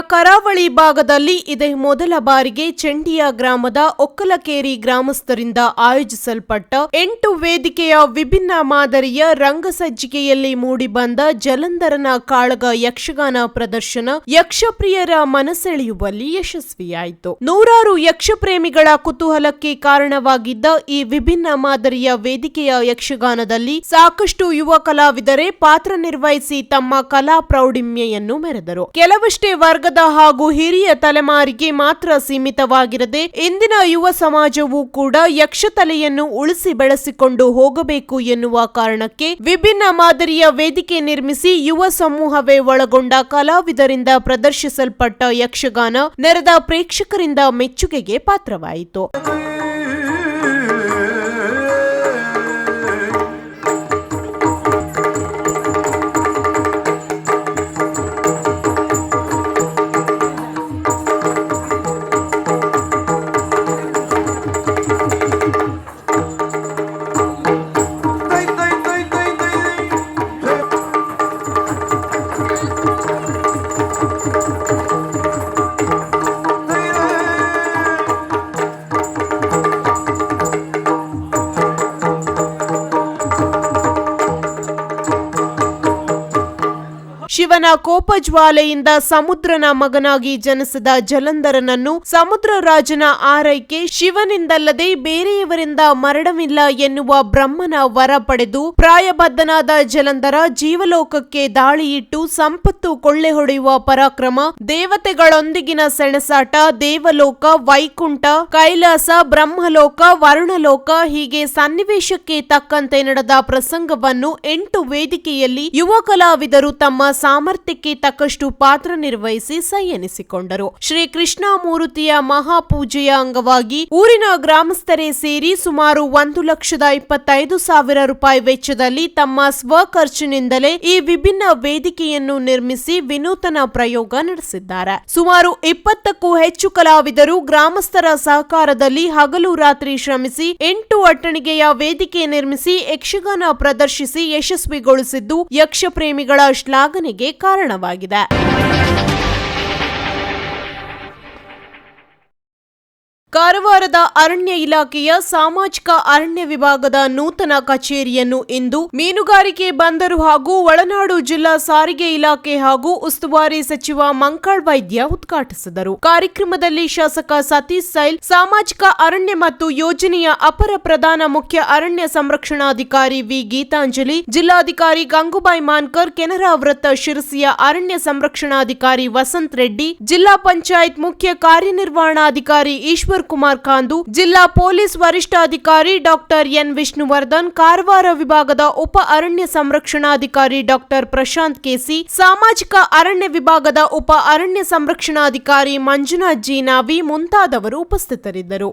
ಕರಾವಳಿ ಭಾಗದಲ್ಲಿ ಇದೇ ಮೊದಲ ಬಾರಿಗೆ ಚೆಂಡಿಯ ಗ್ರಾಮದ ಒಕ್ಕಲಕೇರಿ ಗ್ರಾಮಸ್ಥರಿಂದ ಆಯೋಜಿಸಲ್ಪಟ್ಟ ಎಂಟು ವೇದಿಕೆಯ ವಿಭಿನ್ನ ಮಾದರಿಯ ರಂಗಸಜ್ಜಿಕೆಯಲ್ಲಿ ಮೂಡಿಬಂದ ಜಲಂಧರನ ಕಾಳಗ ಯಕ್ಷಗಾನ ಪ್ರದರ್ಶನ ಯಕ್ಷಪ್ರಿಯರ ಮನಸೆಳೆಯುವಲ್ಲಿ ಯಶಸ್ವಿಯಾಯಿತು. ನೂರಾರು ಯಕ್ಷಪ್ರೇಮಿಗಳ ಕುತೂಹಲಕ್ಕೆ ಕಾರಣವಾಗಿದ್ದ ಈ ವಿಭಿನ್ನ ಮಾದರಿಯ ವೇದಿಕೆಯ ಯಕ್ಷಗಾನದಲ್ಲಿ ಸಾಕಷ್ಟು ಯುವ ಕಲಾವಿದರೇ ಪಾತ್ರ ನಿರ್ವಹಿಸಿ ತಮ್ಮ ಕಲಾ ಪ್ರೌಢಿಮ್ಯೆಯನ್ನು ಮೆರೆದರು. ಕೆಲವಷ್ಟೇ ವರ್ಗದ ಹಾಗೂ ಹಿರಿಯ ತಲೆಮಾರಿಗೆ ಮಾತ್ರ ಸೀಮಿತವಾಗಿರದೆ ಇಂದಿನ ಯುವ ಸಮಾಜವು ಕೂಡ ಯಕ್ಷತಲೆಯನ್ನು ಉಳಿಸಿ ಬೆಳೆಸಿಕೊಂಡು ಹೋಗಬೇಕು ಎನ್ನುವ ಕಾರಣಕ್ಕೆ ವಿಭಿನ್ನ ಮಾದರಿಯ ವೇದಿಕೆ ನಿರ್ಮಿಸಿ ಯುವ ಸಮೂಹವೇ ಒಳಗೊಂಡ ಕಲಾವಿದರಿಂದ ಪ್ರದರ್ಶಿಸಲ್ಪಟ್ಟ ಯಕ್ಷಗಾನ ನೆರೆದ ಪ್ರೇಕ್ಷಕರಿಂದ ಮೆಚ್ಚುಗೆಗೆ ಪಾತ್ರವಾಯಿತು. ಶಿವನ ಕೋಪಜ್ವಾಲೆಯಿಂದ ಸಮುದ್ರನ ಮಗನಾಗಿ ಜನಿಸಿದ ಜಲಂಧರನನ್ನು ಸಮುದ್ರ ರಾಜನ ಆರೈಕೆ ಶಿವನಿಂದಲ್ಲದೆ ಬೇರೆಯವರಿಂದ ಮರಣವಿಲ್ಲ ಎನ್ನುವ ಬ್ರಹ್ಮನ ವರ ಪಡೆದು ಪ್ರಾಯಬದ್ಧನಾದ ಜಲಂಧರ ಜೀವಲೋಕಕ್ಕೆ ದಾಳಿಯಿಟ್ಟು ಸಂಪತ್ತು ಕೊಳ್ಳೆ ಹೊಡೆಯುವ ಪರಾಕ್ರಮ, ದೇವತೆಗಳೊಂದಿಗಿನ ಸೆಣಸಾಟ, ದೇವಲೋಕ, ವೈಕುಂಠ, ಕೈಲಾಸ, ಬ್ರಹ್ಮಲೋಕ, ವರುಣಲೋಕ ಹೀಗೆ ಸನ್ನಿವೇಶಕ್ಕೆ ತಕ್ಕಂತೆ ನಡೆದ ಪ್ರಸಂಗವನ್ನು ಎಂಟು ವೇದಿಕೆಯಲ್ಲಿ ಯುವ ಕಲಾವಿದರು ತಮ್ಮ ಸಾಮರ್ಥ್ಯಕ್ಕೆ ತಕ್ಕಷ್ಟು ಪಾತ್ರ ನಿರ್ವಹಿಸಿ ಸೈ ಎನಿಸಿಕೊಂಡರು. ಶ್ರೀ ಕೃಷ್ಣಮೂರ್ತಿಯ ಮಹಾಪೂಜೆಯ ಅಂಗವಾಗಿ ಊರಿನ ಗ್ರಾಮಸ್ಥರೇ ಸೇರಿ ಸುಮಾರು ಒಂದು ಲಕ್ಷದ ಇಪ್ಪತ್ತೈದು ಸಾವಿರ ರೂಪಾಯಿ ವೆಚ್ಚದಲ್ಲಿ ತಮ್ಮ ಸ್ವಖರ್ಚಿನಿಂದಲೇ ಈ ವಿಭಿನ್ನ ವೇದಿಕೆಯನ್ನು ನಿರ್ಮಿಸಿ ವಿನೂತನ ಪ್ರಯೋಗ ನಡೆಸಿದ್ದಾರೆ. ಸುಮಾರು ಇಪ್ಪತ್ತಕ್ಕೂ ಹೆಚ್ಚು ಕಲಾವಿದರು ಗ್ರಾಮಸ್ಥರ ಸಹಕಾರದಲ್ಲಿ ಹಗಲು ರಾತ್ರಿ ಶ್ರಮಿಸಿ ಎಂಟು ಅಟ್ಟಣಿಗೆಯ ವೇದಿಕೆ ನಿರ್ಮಿಸಿ ಯಕ್ಷಗಾನ ಪ್ರದರ್ಶಿಸಿ ಯಶಸ್ವಿಗೊಳಿಸಿದ್ದು ಯಕ್ಷ ಪ್ರೇಮಿಗಳ ಶ್ಲಾಘನೆಗೆ ಕಾರಣವಾಗಿದೆ. ಕಾರವಾರದ ಅರಣ್ಯ ಇಲಾಖೆಯ ಸಾಮಾಜಿಕ ಅರಣ್ಯ ವಿಭಾಗದ ನೂತನ ಕಚೇರಿಯನ್ನು ಇಂದು ಮೀನುಗಾರಿಕೆ ಬಂದರು ಹಾಗೂ ಒಳನಾಡು ಜಿಲ್ಲಾ ಸಾರಿಗೆ ಇಲಾಖೆ ಹಾಗೂ ಉಸ್ತುವಾರಿ ಸಚಿವ ಮಂಕಾಳ್ ವೈದ್ಯ ಉದ್ಘಾಟಿಸಿದರು. ಕಾರ್ಯಕ್ರಮದಲ್ಲಿ ಶಾಸಕ ಸತೀಶ್ ಸೈಲ್, ಸಾಮಾಜಿಕ ಅರಣ್ಯ ಮತ್ತು ಯೋಜನೆಯ ಅಪರ ಪ್ರಧಾನ ಮುಖ್ಯ ಅರಣ್ಯ ಸಂರಕ್ಷಣಾಧಿಕಾರಿ ವಿ. ಗೀತಾಂಜಲಿ, ಜಿಲ್ಲಾಧಿಕಾರಿ ಗಂಗುಬಾಯಿ ಮಾನ್ಕರ್, ಕೆನರಾ ವೃತ್ತ ಶಿರಸಿಯ ಅರಣ್ಯ ಸಂರಕ್ಷಣಾಧಿಕಾರಿ ವಸಂತ್ ರೆಡ್ಡಿ, ಜಿಲ್ಲಾ ಪಂಚಾಯತ್ ಮುಖ್ಯ ಕಾರ್ಯನಿರ್ವಹಣಾಧಿಕಾರಿ ಈಶ್ವರ್ ಕುಮಾರ್ ಕಾಂದು, ಜಿಲ್ಲಾ ಪೊಲೀಸ್ ವರಿಷ್ಠಾಧಿಕಾರಿ ಡಾಕ್ಟರ್ ಎನ್ ವಿಷ್ಣುವರ್ಧನ್, ಕಾರವಾರ ವಿಭಾಗದ ಉಪ ಅರಣ್ಯ ಸಂರಕ್ಷಣಾಧಿಕಾರಿ ಡಾಕ್ಟರ್ ಪ್ರಶಾಂತ್ ಕೆಸಿ, ಸಾಮಾಜಿಕ ಅರಣ್ಯ ವಿಭಾಗದ ಉಪ ಅರಣ್ಯ ಸಂರಕ್ಷಣಾಧಿಕಾರಿ ಮಂಜುನಾಥ್ ಜಿ ನಾವಿ ಮುಂತಾದವರು ಉಪಸ್ಥಿತರಿದ್ದರು.